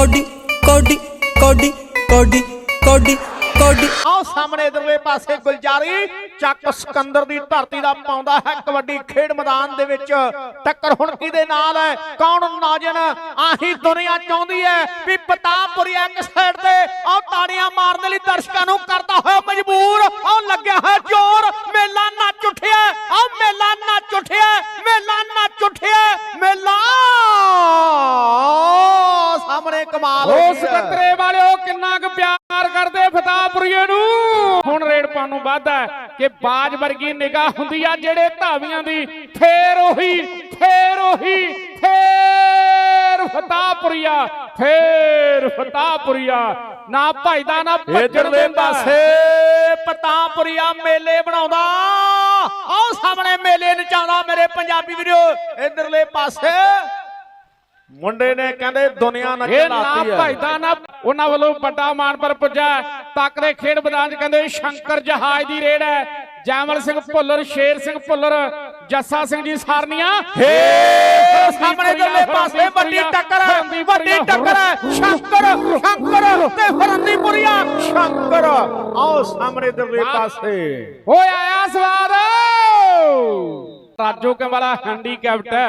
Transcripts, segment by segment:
Cody ਕੋਡੀ ਕੋਡੀ ਕੋਡੀ ਕੋਡੀ ਕੋਡੀ। ਆਓ ਸਾਹਮਣੇ ਇਧਰਲੇ ਪਾਸੇ ਗੁਲਜਾਰੀ, ਚੱਕ ਸਿਕੰਦਰ ਦੀ ਧਰਤੀ ਦਾ ਪਾਉਂਦਾ ਹੈ ਕਬੱਡੀ ਖੇਡ ਮੈਦਾਨ ਦੇ ਵਿੱਚ। ਟੱਕਰ ਹੁਣ ਕਿਹਦੇ ਨਾਲ ਹੈ? ਕੌਣ ਨਾਜਨ ਆਹੀ ਦੁਨੀਆ ਚਾਹੁੰਦੀ ਹੈ ਵੀ ਪਤਾਪੁਰੀਆ ਇੱਕ ਸਾਈਡ ਤੇ ਆਓ ਤਾੜੀਆਂ ਮਾਰਨ ਲਈ ਦਰਸ਼ਕਾਂ ਨੂੰ ਕਰਦਾ ਹੋਇਆ ਮਜਬੂਰ। ਆਓ ਲੱਗਿਆ ਹੋਇਆ ਜ਼ੋਰ। ਮੇਲਾ ਨੱਚ ਉੱਠਿਆ। ਆਓ ਮੇਲਾ ਨੱਚ ਉੱਠਿਆ ਮੇਲਾ ਨੱਚ ਉੱਠਿਆ ਮੇਲਾ ਸਾਹਮਣੇ ਕਮਾਲ ਹੋ ਉਸ ਗਈ ਹੈ। ਕਤਰੇ ਵਾਲਿਓ ਕਿੰਨਾ ਕੁ ਪਿਆਰ ਕਰਦੇ ਫਤਾਪੁਰੀਏ ਨੂੰ? ਹੁਣ ਰੇਡ ਪਾਉਣ ਨੂੰ ਵਾਧਾ ਕਿ ਬਾਜ ਵਰਗੀ ਨਿਗਾਹ ਹੁੰਦੀ ਆ ਜਿਹੜੇ ਧਾਵੀਆਂ ਦੀ ਫੇਰ ਉਹੀ ਫੇਰ ਉਹੀ ਫੇਰ ਫਤਾਪੁਰੀਆ ਫੇਰ ਫਤਾਪੁਰੀਆ ਨਾ ਭਜਦਾ ਨਾ ਭੱਜਣ ਦਿੰਦਾ। ਪਾਸੇ ਪਤਾਪੁਰੀਆ ਮੇਲੇ ਬਣਾਉਂਦਾ। ਆਓ ਸਾਹਮਣੇ ਮੇਲੇ ਨਚਾਉਂਦਾ ਮੇਰੇ ਪੰਜਾਬੀ ਵੀਰੋ। ਇਧਰਲੇ ਪਾਸੇ ਮੁੰਡੇ ਨੇ ਕਹਿੰਦੇ ਦੁਨੀਆ ਨੱਚ ਇਹ ਨਾ ਲਾਤੀ ਹੈ। ਭਜਦਾ ਨਾ ਉਹਨਾਂ ਵੱਲੋਂ ਵੱਡਾ ਮਾਣ ਪਰ ਪੁੱਜਾ ਤੱਕ ਦੇ ਖੇਡ ਮੈਦਾਨ 'ਚ ਕਹਿੰਦੇ ਸ਼ੰਕਰ ਜਹਾਜ਼ ਦੀ ਰੇਡ ਹੈ। ਜੈਮਲ ਸਿੰਘ ਭੁੱਲਰ ਸ਼ੇਰ ਸਿੰਘ ਭੁੱਲਰ ਜੱਸਾ ਸਿੰਘ ਜੀ ਸਾਰਨੀਆਂ। ਸਾਹਮਣੇ ਇਧਰਲੇ ਪਾਸੇ ਵੱਡੀ ਟੱਕਰ ਹੈ ਵੱਡੀ ਟੱਕਰ ਹੈ ਸ਼ੰਕਰ ਸ਼ੰਕਰ ਤੇ ਫਰੰਦੀਪੁਰੀਆ ਸ਼ੰਕਰ। ਆਓ ਸਾਹਮਣੇ ਇਧਰਲੇ ਪਾਸੇ। ਓਏ ਆਇਆ ਸਵਾਦ। ਰਾਜੋ ਕੇ ਵਾਲਾ ਹੈਂਡੀਕੈਪਟ ਹੈ।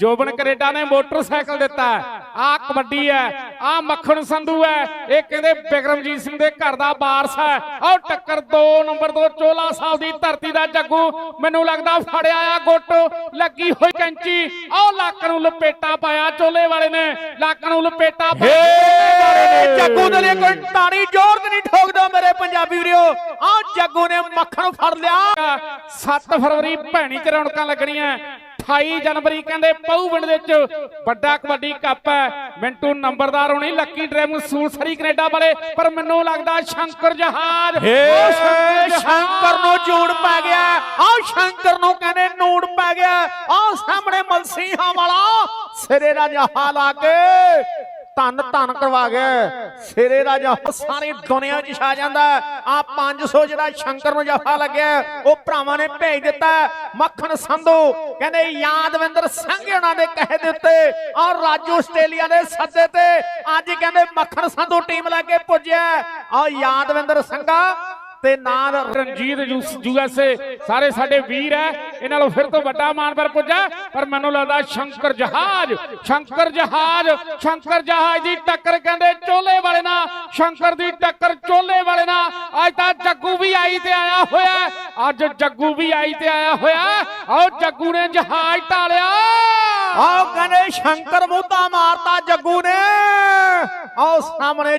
ਜੋਬਨ ਕੈਨੇਡਾ ਨੇ ਮੋਟਰਸਾਈਕਲ ਦਿੱਤਾ ਆ ਕਬੱਡੀ ਹੈ ਆ ਮੱਖਣ ਸੰਧੂ ਹੈ ਇਹ ਕਹਿੰਦੇ ਬਿਕਰਮਜੀਤ ਸਿੰਘ ਦੇ ਘਰ ਦਾ ਵਾਰਸ ਹੈ। ਆਹ ਟੱਕਰ 2 ਨੰਬਰ 2 ਚੋਲਾ ਸਾਹਿਬ ਦੀ ਧਰਤੀ ਦਾ ਜੱਗੂ ਮੈਨੂੰ ਲੱਗਦਾ ਫੜਿਆ ਆ ਗੁੱਟ ਲੱਗੀ ਹੋਈ ਕੈਂਚੀ ਆਹ ਲੱਕ ਨੂੰ ਲਪੇਟਾ ਪਾਇਆ ਚੋਲੇ ਵਾਲੇ ਨੇ ਲੱਕ ਨੂੰ ਲਪੇਟਾ ਪਾਇਆ। ਜੱਗੂ ਦੇ ਲਈ ਕੋਈ ਟਾਣੀ ਜ਼ੋਰ ਨਹੀਂ ਠੋਕਦਾ ਮੇਰੇ ਪੰਜਾਬੀ ਵੀਰੋ ਆ ਜੱਗੂ ਨੇ ਮੱਖਣ ਫੜ ਲਿਆ। 7 ਫਰਵਰੀ ਭੈਣੀ ਚ ਰੌਣਕਾਂ ਲੱਗਣੀਆਂ 28 ਜਨਵਰੀ ਕਹਿੰਦੇ ਪਹੂ ਪਿੰਡ ਦੇ ਵਿੱਚ ਵੱਡਾ ਕਬੱਡੀ ਕੱਪ ਹੈ। ਮਿੰਟੂ ਨੰਬਰਦਾਰ ਹੋਣੀ ਲੱਕੀ ਡਰਾਈਵਿੰਗ ਸੂਸਰੀ ਕੈਨੇਡਾ ਵਾਲੇ ਪਰ ਮੈਨੂੰ ਲੱਗਦਾ ਸ਼ੰਕਰ ਜਹਾਜ਼ ਸ਼ੰਕਰ ਸ਼ੰਕਰ ਨੂੰ ਜੂੜ ਪੈ ਗਿਆ। ਆਹ ਸ਼ੰਕਰ ਨੂੰ ਕਹਿੰਦੇ ਨੂੜ ਪੈ ਗਿਆ। ਆਹ ਸਾਹਮਣੇ ਮਲਸੀਹਾਂ ਵਾਲਾ ਸਿਰੇ ਦਾ ਜਹਾ ਲਾ ਕੇ ਧੰਨ ਧੰਨ ਕਰਵਾ ਗਿਆ ਸਿਰੇ ਦਾ ਸਾਰੀ ਦੁਨੀਆ 'ਚ ਛਾ ਜਾਂਦਾ ਆ 500 ਜਿਹੜਾ ਸ਼ੰਕਰ ਨੂੰ ਜਫਾ ਲੱਗਿਆ ਉਹ ਭਰਾਵਾਂ ਨੇ ਭੇਜ ਦਿੱਤਾ ਮੱਖਣ ਸੰਧੂ ਕਹਿੰਦੇ, ਯਾਦਵਿੰਦਰ ਸਿੰਘ ਉਹਨਾਂ ਦੇ ਕਹੇ ਦੇ ਉੱਤੇ ਔਰ ਰਾਜੂ ਆਸਟ੍ਰੇਲੀਆ ਦੇ ਸੱਦੇ ਤੇ ਅੱਜ ਕਹਿੰਦੇ ਮੱਖਣ ਸੰਧੂ ਟੀਮ ਲੈ ਕੇ ਪੁੱਜਿਆ ਆ ਯਾਦਵਿੰਦਰ ਸਿੰਘਾ ਤੇ ਨਾਲ ਰਣਜੀਤ ਯੂਐਸਏ ਸਾਰੇ ਸਾਡੇ ਵੀਰ ਹੈ ਇਹਨਾਂ ਨਾਲੋਂ ਫਿਰ ਤੋਂ ਵੱਡਾ ਮਾਣ ਪਰ ਪੁੱਜਾ। ਪਰ ਮੈਨੂੰ ਲੱਗਦਾ ਸ਼ੰਕਰ ਜਹਾਜ਼ ਸ਼ੰਕਰ ਜਹਾਜ਼ ਸ਼ੰਕਰ ਜਹਾਜ਼ ਦੀ ਟੱਕਰ ਕਹਿੰਦੇ ਚੋਲੇ ਵਾਲੇ ਨਾਲ। ਸ਼ੰਕਰ ਦੀ ਟੱਕਰ ਚੋਲੇ ਵਾਲੇ ਨਾਲ। ਅੱਜ ਤਾਂ ਜੱਗੂ ਵੀ ਆਈ ਤੇ ਆਇਆ ਹੋਇਆ ਅੱਜ ਜੱਗੂ ਵੀ ਆਈ ਤੇ ਆਇਆ ਹੋਇਆ ਆਓ ਜੱਗੂ ਨੇ ਜਹਾਜ਼ ਢਾਲਿਆ ਆਓ ਕਹਿੰਦੇ ਸ਼ੰਕਰ ਮੂਤਾ ਮਾਰਤਾ ਜੱਗੂ ਨੇ। ਆਓ ਸਾਹਮਣੇ